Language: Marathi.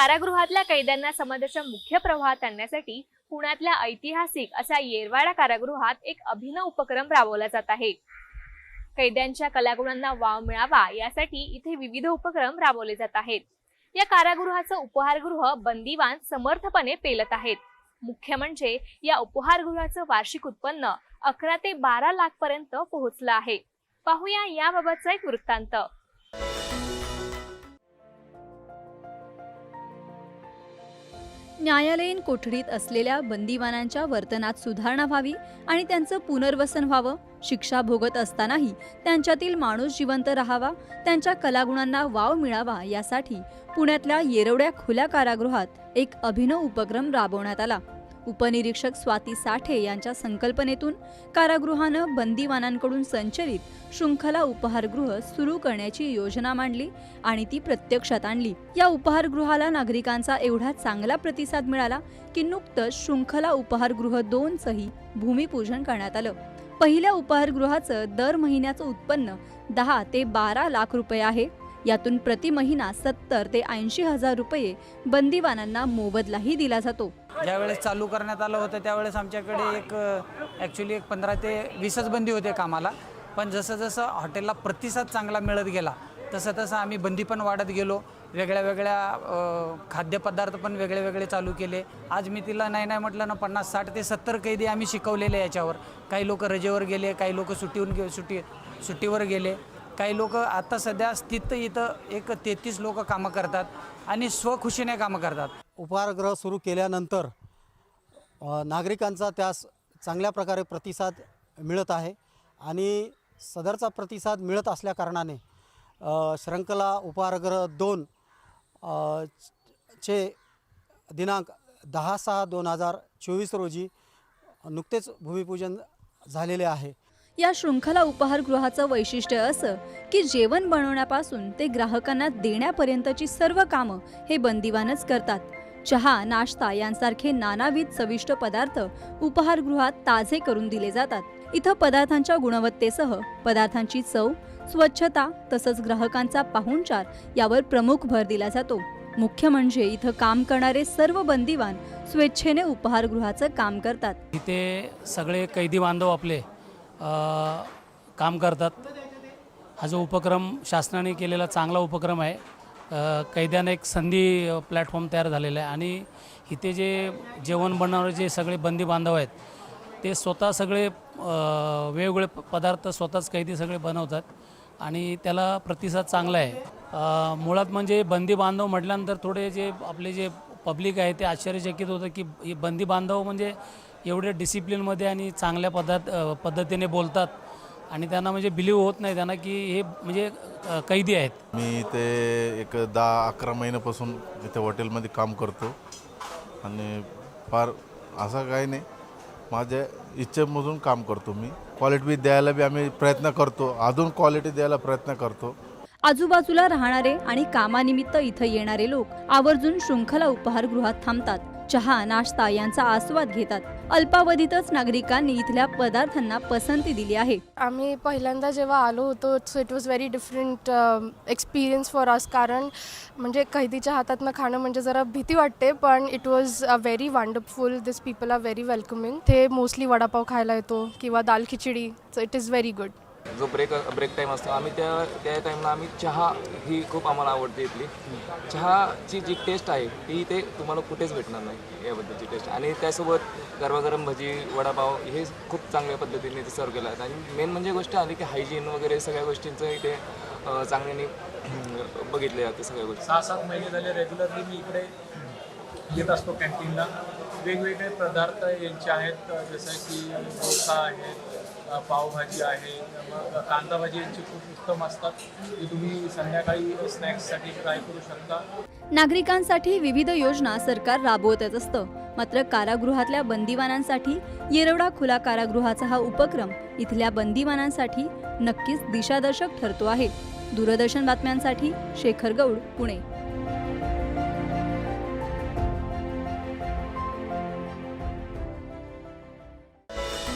कारागृहातल्या कैद्यांना समाजाच्या मुख्य प्रवाहात आणण्यासाठी पुण्यातल्या ऐतिहासिक अशा येरवाडा कारागृहात एक अभिनव उपक्रम राबवला जात आहे. कैद्यांच्या कलागुणांना वाव मिळावा यासाठी इथे विविध उपक्रम राबवले जात आहेत. या कारागृहाचं उपहारगृह बंदिवान समर्थपणे पेलत आहेत. मुख्य म्हणजे या उपहारगृहाचं वार्षिक उत्पन्न अकरा ते बारा लाख पर्यंत पोहोचलं आहे. पाहूया याबाबतचा एक वृत्तांत. न्यायालयीन कोठडीत असलेल्या बंदिवानांच्या वर्तनात सुधारणा व्हावी आणि त्यांचं पुनर्वसन व्हावं. शिक्षा भोगत असतानाही त्यांच्यातील माणूस जिवंत राहावा त्यांच्या कलागुणांना वाव मिळावा यासाठी पुण्यातल्या येरवड्या खुल्या कारागृहात एक अभिनव उपक्रम राबवण्यात आला. उपनिरीक्षक स्वाती साठे यांच्या संकल्पनेतून कारागृहानं बंदीवानांकडून संचलित शृंखला उपहारगृह सुरू करण्याची योजना मांडली आणि ती प्रत्यक्षात आणली. या उपहारगृहाला नागरिकांचा एवढा चांगला प्रतिसाद मिळाला की नुकतंच शृंखला उपहारगृह दोनचंही भूमिपूजन करण्यात आलं. पहिल्या उपहारगृहाचं दर महिन्याचं उत्पन्न दहा ते बारा लाख रुपये आहे. यातून प्रति महिना सत्तर ते ऐंशी हजार रुपये बंदिवानांना मोबदलाही दिला जातो. ज्यावेळेस चालू करण्यात आलं होतं त्यावेळेस आमच्याकडे एक ॲक्च्युली एक पंधरा ते वीसच बंदी होते कामाला. पण जसं जसं हॉटेलला प्रतिसाद चांगला मिळत गेला तसं तसं आम्ही बंदी पण वाढत गेलो. वेगळ्या वेगळ्या खाद्यपदार्थ पण वेगळे वेगळे चालू केले. आज मी तिला नाही नाही म्हटलं ना पन्नास साठ ते सत्तर कैदी आम्ही शिकवलेले याच्यावर. काही लोक रजेवर गेले काही लोक सुट्टीहून गे सुट्टी सुट्टीवर गेले. काही लोक आता सध्या स्थित इथं एक तेहतीस लोक कामं करतात आणि स्वखुशीने कामं करतात. उपहारगृह सुरू केल्यानंतर नागरिकांचा त्यास चांगल्या प्रकारे प्रतिसाद मिळत आहे आणि सदरचा प्रतिसाद मिळत असल्याकारणाने श्रृंखला उपहारगृह दोन चे दिनांक दहा सहा दोन हजार चोवीस रोजी नुकतेच भूमिपूजन झालेले आहे. या शृंखला उपहारगृहाचं वैशिष्ट्य असं की जेवण बनवण्यापासून ते ग्राहकांना देण्यापर्यंतची सर्व कामं हे बंदिवानच करतात. चहा नाश्ता यांसारखे नानाविध चविष्ट पदार्थ उपहारगृहात ताजे करून दिले जातात. इथं पदार्थांच्या गुणवत्तेसह पदार्थांची चव स्वच्छता तसंच ग्राहकांचा पाहुणचार यावर प्रमुख भर दिला जातो. मुख्य म्हणजे इथं काम करणारे सर्व बंदिवान स्वेच्छेने उपहारगृहाचं काम करतात. इथे सगळे कैदी बांधव आपले काम करतात. हा जो उपक्रम शासनाने केलेला चांगला उपक्रम आहे. कैद्यांना एक संधी प्लॅटफॉर्म तयार झालेला आहे. आणि इथे जे जेवण बनवणारे जे सगळे बंदी बांधव आहेत ते स्वतः सगळे वेगवेगळे पदार्थ स्वतःच कैदी सगळे बनवतात. आणि त्याला प्रतिसाद चांगला आहे. मुळात म्हणजे बंदी बांधव म्हटल्यानंतर थोडे जे आपले जे पब्लिक आहे ते आश्चर्यचकित होतं की बंदी बांधव म्हणजे एवढे डिसिप्लिनमध्ये आणि चांगल्या पद्धत पद्धतीने बोलतात. आणि त्यांना म्हणजे बिलीव्ह होत नाही त्यांना की हे म्हणजे कैदी आहेत. मी इथे एक दहा अकरा महिन्यापासून इथे हॉटेलमध्ये काम करतो. आणि फार असं काही नाही. माझ्या इच्छेमधून काम करतो मी. क्वालिटी बी द्यायला बी आम्ही प्रयत्न करतो. अजून क्वालिटी द्यायला प्रयत्न करतो. आजूबाजूला राहणारे आणि कामानिमित्त इथं येणारे लोक आवर्जून शृंखला उपहारगृहात थांबतात. चहा नाश्ता यांचा आस्वाद घेतात. अल्पावधीतच नागरिकांनी इथल्या पदार्थांना पसंती दिली आहे. आम्ही पहिल्यांदा जेव्हा आलो होतो so it was very different experience for us कारण म्हणजे कैदीच्या हातातनं खाणं म्हणजे जरा भीती वाटते पण it was a very wonderful this people are very welcoming ते मोस्टली वडापाव खायला येतो किंवा दाल खिचडी so it is very good जो ब्रेक ब्रेक टाईम असतो आम्ही त्या त्या टाईमला आम्ही चहा ही खूप आम्हाला आवडते इथली. चहाची जी टेस्ट आहे ती ते तुम्हाला कुठेच भेटणार नाही याबद्दलची टेस्ट आणि त्यासोबत गरमागरम भजी वडापाव हे खूप चांगल्या पद्धतीने ते सर्व केलं आहे आणि मेन म्हणजे गोष्ट आली की हायजीन वगैरे सगळ्या गोष्टींचं इथे चांगल्याने बघितले जाते सगळ्या गोष्टी. सहा सात महिने झाले रेग्युलरली मी इकडे येत असतो कॅन्टीनला वेगवेगळे पदार्थ यांचे आहेत जसं की डोसा आहे पावभाजी आहे मग कांदा भाजी यांची खूप उत्तम असतात ती तुम्ही संध्याकाळी स्नॅक्ससाठी ट्राय करू शकता. नागरिकांसाठी विविध योजना सरकार राबवतच असतं. मात्र कारागृहातल्या बंदिवानांसाठी येरवडा खुला कारागृहाचा हा उपक्रम इथल्या बंदिवानांसाठी नक्कीच दिशादर्शक ठरतो आहे. दूरदर्शन बातम्यांसाठी शेखर गौड पुणे.